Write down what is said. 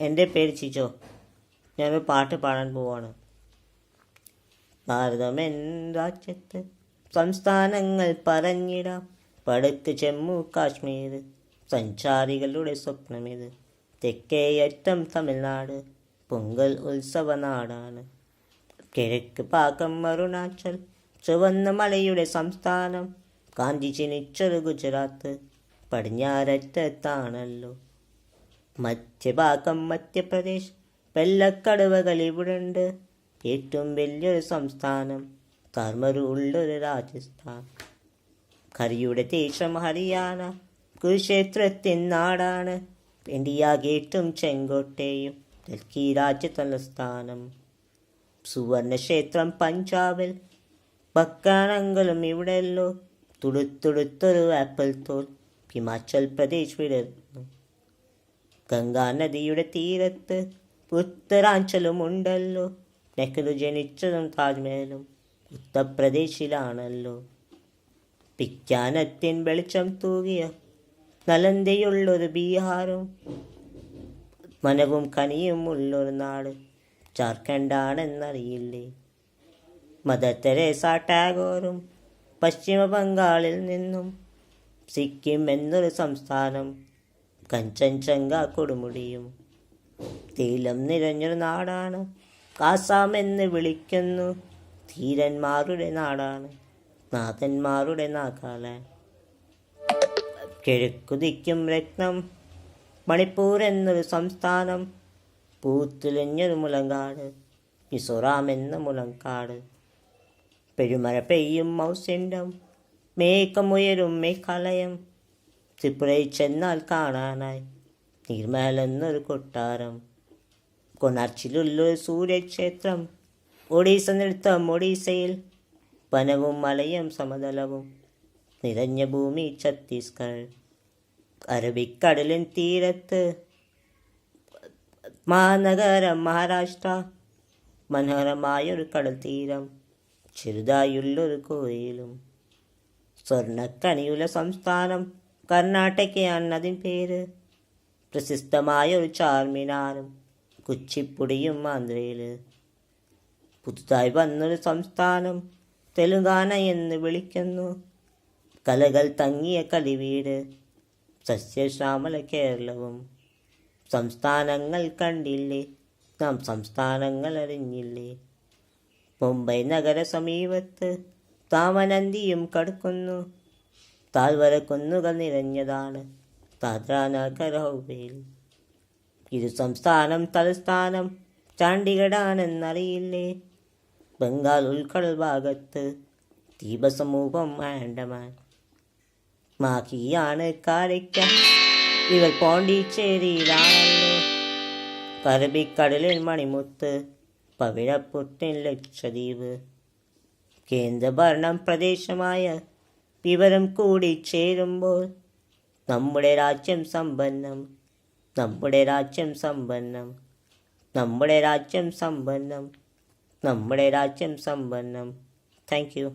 എന്റെ പേര് ചിജോ. ഞാനൊരു പാട്ട് പാടാൻ പോവാണ്. ഭാരതം എൻ രാജ്യത്ത് സംസ്ഥാനങ്ങൾ പറഞ്ഞിടാം. പടുത്ത് ജമ്മു കാശ്മീർ സഞ്ചാരികളുടെ സ്വപ്നമിത്. തെക്കേയറ്റം തമിഴ്നാട് പൊങ്കൽ ഉത്സവ നാടാണ്. കിഴക്ക് പാകം അരുണാചൽ ചുവന്ന മലയുടെ സംസ്ഥാനം കാന്തി ജനിച്ചൊരു ഗുജറാത്ത് പടിഞ്ഞാററ്റത്താണല്ലോ. മധ്യഭാഗം മധ്യപ്രദേശ്. വെള്ളക്കടുവകൾ ഇവിടുണ്ട്. ഏറ്റവും വലിയൊരു സംസ്ഥാനം. കർമ്മരു ഉള്ളൊരു രാജസ്ഥാൻ. കറിയുടെ ദേശം ഹരിയാന. കുരുക്ഷേത്രത്തിൻ നാടാണ്. ഇന്ത്യ ഗേറ്റും ചെങ്കോട്ടയും. ഡൽഹി രാജ്യ തലസ്ഥാനം സുവർണക്ഷേത്രം പഞ്ചാബിൽ. ബക്കാണങ്ങളും ഇവിടെയല്ലോ തുടുത്തുടുത്തൊരു ആപ്പിൾ തോൽ. ഹിമാചൽ പ്രദേശ് വിടർന്നു. ഗംഗാ നദിയുടെ തീരത്ത് ഉത്തരാഞ്ചലും ഉണ്ടല്ലോ നെഹ്റു ജനിച്ചതും താജ്മഹലും ഉത്തർപ്രദേശിലാണല്ലോ. വിജ്ഞാനത്തിൻ വെളിച്ചം തൂകിയ നലന്തയുള്ളൊരു ബീഹാറും മനവും കനിയും ഉള്ളൊരു നാട് ജാർഖണ്ഡാണെന്നറിയില്ലേ? മദർ തെരേസ ടാഗോറും പശ്ചിമ ബംഗാളിൽ നിന്നും സിക്കിം എന്നൊരു സംസ്ഥാനം കഞ്ചൻചങ്ക കൊടുമുടിയും. തീലം നിറഞ്ഞൊരു നാടാണ്. കാസാം എന്ന് വിളിക്കുന്നു. ധീരന്മാരുടെ നാടാണ്. നാഥന്മാരുടെ നാഗാലാൻഡ് കിഴക്കുതിക്കും രത്നം. മണിപ്പൂർ എന്നൊരു സംസ്ഥാനം. പൂത്തുലഞ്ഞൊരു മുളങ്കാട് മിസോറാം എന്ന മുളങ്കാട് പെരുമഴ പെയ്യും മൗസിൻഡം. മേഘമുയരും മേഘാലയം. ത്രിപുരയിൽ ചെന്നാൽ കാണാനായി. നീർമഹൽ എന്നൊരു കൊട്ടാരം. കൊണാർച്ചിലുള്ളൊരു സൂര്യക്ഷേത്രം. ഒഡീസ നൃത്തം ഒഡീസയിൽ. വനവും മലയും സമതലവും. നിറഞ്ഞ ഭൂമി ഛത്തീസ്ഗഡ്. അറബിക്കടലിൻ തീരത്ത്. മഹാനഗരം മഹാരാഷ്ട്ര. മനോഹരമായൊരു കടൽ തീരം ചെറുതായുള്ളൊരു കോയിലും. സ്വർണക്കണിയുള്ള സംസ്ഥാനം. കർണാടകയാണ് അതിൻ പേര്. പ്രശസ്തമായ ഒരു ചാർമിനാറും കുച്ചിപ്പുടിയും ആന്ധ്രയിൽ പുതുതായി വന്നൊരു സംസ്ഥാനം തെലുങ്കാന എന്ന് വിളിക്കുന്നു. കലകൾ തങ്ങിയ കളിവീട് സസ്യശ്യാമല കേരളവും. സംസ്ഥാനങ്ങൾ കണ്ടില്ലേ? നാം സംസ്ഥാനങ്ങൾ അറിഞ്ഞില്ലേ? മുംബൈ നഗര സമീപത്ത് താമനന്തിയും കടക്കുന്നു. താഴ്വര കുന്നുകൾ നിറഞ്ഞതാണ്. ദാദ്രാനഗർ ഇരു സംസ്ഥാനം തലസ്ഥാനം ചണ്ഡീഗഡാണെന്നറിയില്ലേ ബംഗാൾ ഉൾക്കടൽ ഭാഗത്ത് ദ്വീപസമൂഹം ആൻഡമാൻ. മാഹിയാണ് കാരയ്ക്ക. ഇവർ പോണ്ടിച്ചേരിയിലാണല്ലോ കറബിക്കടലിൽ മണിമുത്ത് പവിഴപ്പുട്ടിൻ ലക്ഷദ്വീപ്. കേന്ദ്രഭരണം പ്രദേശമായ വിവരം കൂടി ചേരുമ്പോൾ നമ്മുടെ രാജ്യം സമ്പന്നം നമ്മുടെ രാജ്യം സമ്പന്നം നമ്മുടെ രാജ്യം സമ്പന്നം നമ്മുടെ രാജ്യം സമ്പന്നം. Thank you